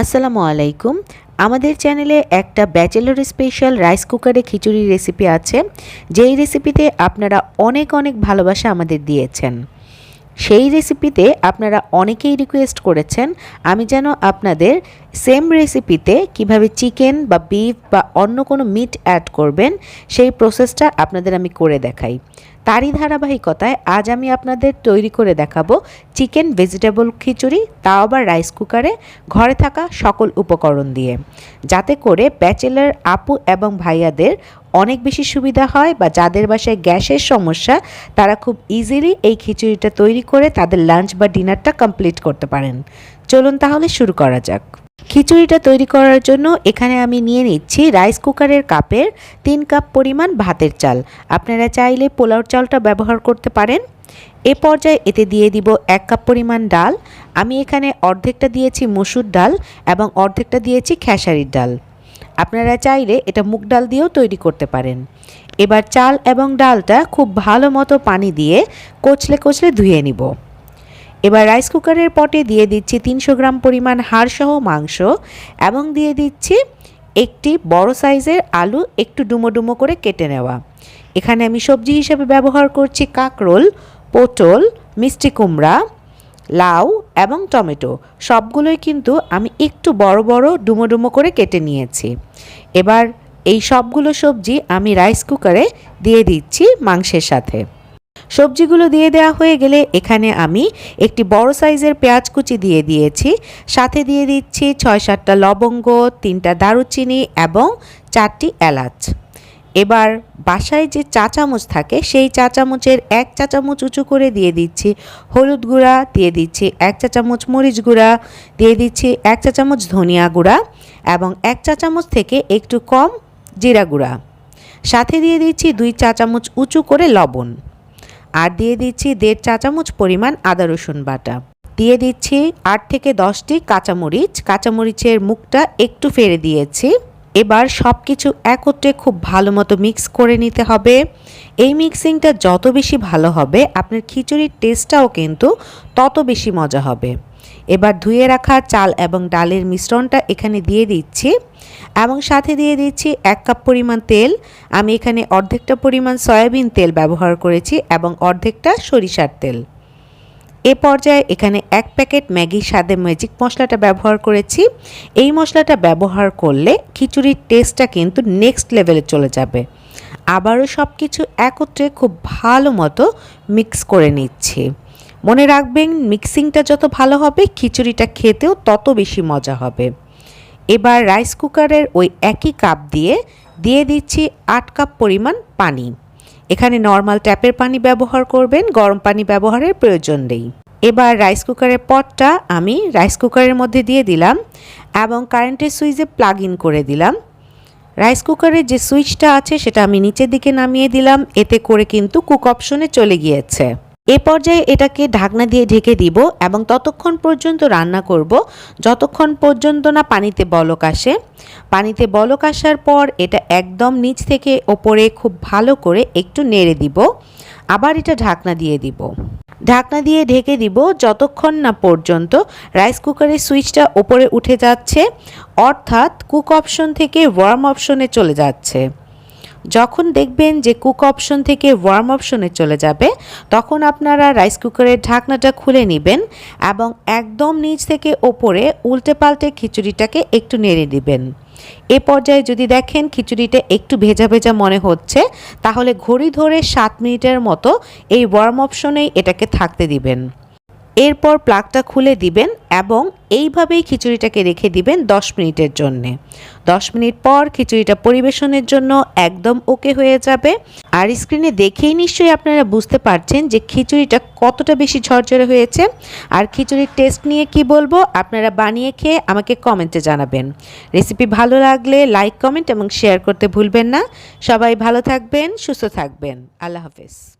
আসসালামু আলাইকুম। আমাদের চ্যানেলে একটা ব্যাচেলর স্পেশাল রাইস কুকারে খিচুড়ি রেসিপি আছে। যেই রেসিপিতে আপনারা অনেক অনেক ভালোবাসা আমাদের দিয়েছেন। সেই রেসিপিতে আপনারা অনেকেই রিকোয়েস্ট করেছেন, আমি যেন আপনাদের সেম রেসিপিতে কীভাবে চিকেন বা বিফ বা অন্য কোনো মিট অ্যাড করবেন, সেই প্রসেসটা আপনাদের আমি করে দেখাই। তারই ধারাবাহিকতায় আজ আমি আপনাদের তৈরি করে দেখাবো চিকেন ভেজিটেবল খিচুড়ি, তাও আবার রাইস কুকারে ঘরে থাকা সকল উপকরণ দিয়ে। যাতে করে ব্যাচেলার আপু এবং ভাইয়াদের অনেক বেশি সুবিধা হয় বা যাদের বাসায় গ্যাসের সমস্যা, তারা খুব ইজিলি এই খিচুড়িটা তৈরি করে তাদের লাঞ্চ বা ডিনারটা কমপ্লিট করতে পারেন। চলুন তাহলে শুরু করা যাক। খিচুড়িটা তৈরি করার জন্য এখানে আমি নিয়ে নিচ্ছি রাইস কুকারের কাপের তিন কাপ পরিমাণ ভাতের চাল। আপনারা চাইলে পোলাও চালটা ব্যবহার করতে পারেন। এ পর্যায়ে এতে দিয়ে দিব এক কাপ পরিমাণ ডাল। আমি এখানে অর্ধেকটা দিয়েছি মসুর ডাল এবং অর্ধেকটা দিয়েছি খেসারির ডাল। আপনারা চাইলে এটা মুগ ডাল দিয়েও তৈরি করতে পারেন। এবার চাল এবং ডালটা খুব ভালো মতো পানি দিয়ে কচলে কচলে ধুয়ে নিব। এবার রাইস কুকারের পটে দিয়ে দিচ্ছি তিনশো গ্রাম পরিমাণ হাড়সহ মাংস এবং দিয়ে দিচ্ছি একটি বড় সাইজের আলু একটু ডুমো ডুমো করে কেটে নেওয়া। এখানে আমি সবজি হিসেবে ব্যবহার করছি কাঁকরোল, পটল, মিষ্টি কুমড়া, লাউ এবং টমেটো। সবগুলোই কিন্তু আমি একটু বড় বড় ডুমো ডুমো করে কেটে নিয়েছি। এবার এই সবগুলো সবজি আমি রাইস কুকারে দিয়ে দিচ্ছি মাংসের সাথে। সবজিগুলো দিয়ে দেওয়া হয়ে গেলে এখানে আমি একটি বড় সাইজের পেঁয়াজ কুচি দিয়ে দিয়েছি। সাথে দিয়ে দিচ্ছি ছয় সাতটা লবঙ্গ, তিনটা দারুচিনি এবং চারটি এলাচ। এবার বাসায় যে চা চামচ থাকে, সেই চা চামচের এক চা চামচ উঁচু করে দিয়ে দিচ্ছি। হলুদ গুঁড়া দিয়ে দিচ্ছি এক চা চামচ মরিচ গুঁড়া, দিয়ে দিচ্ছি এক চা চামচ ধনিয়া গুঁড়া এবং এক চা চামচ থেকে একটু কম জিরা গুঁড়া। সাথে দিয়ে দিচ্ছি দুই চা চামচ উঁচু করে লবণ। আর দিয়ে দিচ্ছি দেড় চা চামচ পরিমাণ আদা রসুন বাটা। দিয়ে দিচ্ছি আট থেকে দশটি কাঁচামরিচ। কাঁচামরিচের মুখটা একটু ফেরে দিয়েছি। এবার সব কিছু একত্রে খুব ভালো মতো মিক্স করে নিতে হবে। এই মিক্সিংটা যত বেশি ভালো হবে, আপনার খিচুড়ির টেস্টটাও কিন্তু তত বেশি মজা হবে। এবার ধুয়ে রাখা চাল এবং ডালের মিশ্রণটা এখানে দিয়ে দিচ্ছি এবং সাথে দিয়ে দিচ্ছি এক কাপ পরিমাণ তেল। আমি এখানে অর্ধেকটা পরিমাণ সয়াবিন তেল ব্যবহার করেছি এবং অর্ধেকটা সরিষার তেল। এ পর্যায়ে এখানে এক প্যাকেট ম্যাগির স্বাদে ম্যাজিক মশলাটা ব্যবহার করেছি। এই মশলাটা ব্যবহার করলে খিচুড়ির টেস্টটা কিন্তু নেক্সট লেভেলে চলে যাবে। আবারও সব কিছু একত্রে খুব ভালো মতো মিক্স করে নিচ্ছি। মনে রাখবেন, মিক্সিংটা যত ভালো হবে, খিচুড়িটা খেতেও তত বেশি মজা হবে। এবার রাইস কুকারের ওই একই কাপ দিয়ে দিয়ে দিচ্ছি আট কাপ পরিমাণ পানি। এখানে নর্মাল ট্যাপের পানি ব্যবহার করবেন, গরম পানি ব্যবহারের প্রয়োজন নেই। এবার রাইস কুকারের পটটা আমি রাইস কুকারের মধ্যে দিয়ে দিলাম এবং কারেন্টের সুইচে প্লাগ ইন করে দিলাম। রাইস কুকারের যে সুইচটা আছে সেটা আমি নিচের দিকে নামিয়ে দিলাম, এতে করে কিন্তু কুক অপশনে চলে গিয়েছে। এ পর্যায়ে এটাকে ঢাকনা দিয়ে ঢেকে দিব এবং ততক্ষণ পর্যন্ত রান্না করব। যতক্ষণ পর্যন্ত না পানিতে বলক আসে। পানিতে বলক আসার পর এটা একদম নিচ থেকে ওপরে খুব ভালো করে একটু নেড়ে দিব। আবার এটা ঢাকনা দিয়ে দিব। ঢাকনা দিয়ে ঢেকে দিব যতক্ষণ না পর্যন্ত রাইস কুকারের সুইচটা ওপরে উঠে যাচ্ছে, অর্থাৎ কুক অপশন থেকে ওয়ার্ম অপশনে চলে যাচ্ছে। যখন দেখবেন যে কুক অপশন থেকে ওয়ার্ম অপশনে চলে যাবে, তখন আপনারা রাইস কুকারের ঢাকনাটা খুলে নেবেন এবং একদম নিচ থেকে ওপরে উল্টে পাল্টে খিচুড়িটাকে একটু নেড়ে দিবেন। এ পর্যায়ে যদি দেখেন খিচুড়িটা একটু ভেজা ভেজা মনে হচ্ছে, তাহলে ঘড়ি ধরে সাত মিনিটের মতো এই ওয়ার্ম অপশনেই এটাকে থাকতে দিবেন। এরপর প্লাগটা খুলে দিবেন এবং এইভাবেই খিচুড়িটাকে রেখে দিবেন 10 মিনিটের জন্যে। 10 মিনিট পর খিচুড়িটা পরিবেশনের জন্য একদম ওকে হয়ে যাবে। আর স্ক্রিনে দেখেই নিশ্চয়ই আপনারা বুঝতে পারছেন যে খিচুড়িটা কতটা বেশি ঝরঝরে হয়েছে। আর খিচুড়ির টেস্ট নিয়ে কি বলব আপনারা বানিয়ে খেয়ে আমাকে কমেন্টে জানাবেন। রেসিপি ভালো লাগলে লাইক, কমেন্ট এবং শেয়ার করতে ভুলবেন না। সবাই ভালো থাকবেন, সুস্থ থাকবেন। আল্লাহ হাফেজ।